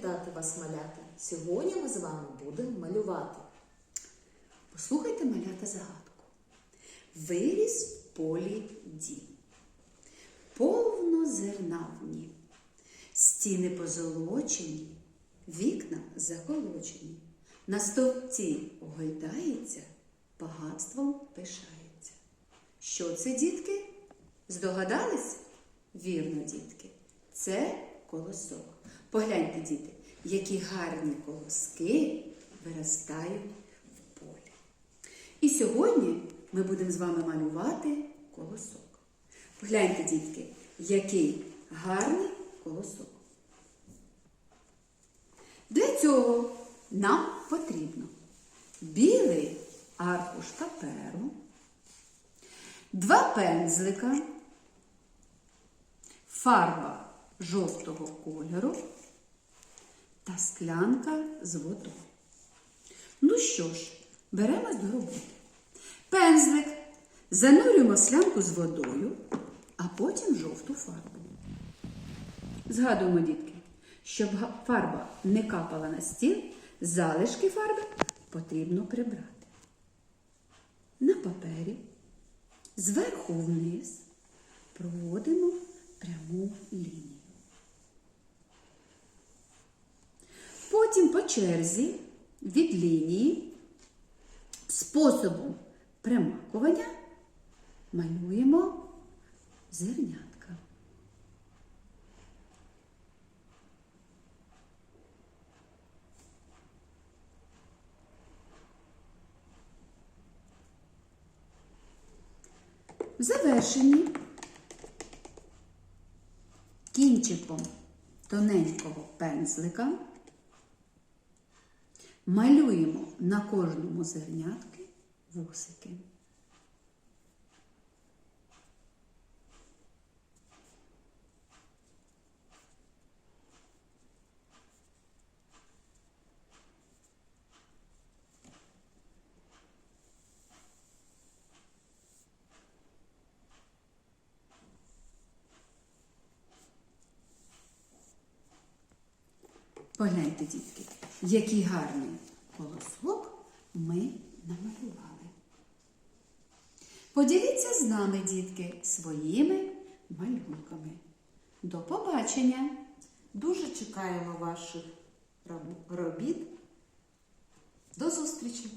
вітати вас, малята. Сьогодні ми з вами будемо малювати. Послухайте малята загадку. Виріс в полі дім. Повно зерна в нім. Стіни позолочені, вікна заколочені. На стовпці огойдається, багатством пишається. Що це, дітки? Здогадались? Вірно, дітки. Це колосок. Погляньте, діти, які гарні колоски виростають в полі. І сьогодні ми будемо з вами малювати колосок. Погляньте, дітки, який гарний колосок. Для цього нам потрібно білий аркуш паперу, два пензлика, фарба жовтого кольору та склянка з водою. Ну що ж, беремось до роботи. Пензлик занурюємо склянку з водою, а потім жовту фарбу. Згадуємо, дітки, щоб фарба не капала на стіл, залишки фарби потрібно прибрати. На папері зверху вниз проводимо пряму лінію. Потім по черзі від лінії способом примакування малюємо зернятка. В завершенні кінчиком тоненького пензлика малюємо на кожному зернятки вусики. Погляньте, дітки, який гарний колосок ми намалювали. Поділіться з нами, дітки, своїми малюнками. До побачення! Дуже чекаємо ваших робіт. До зустрічі!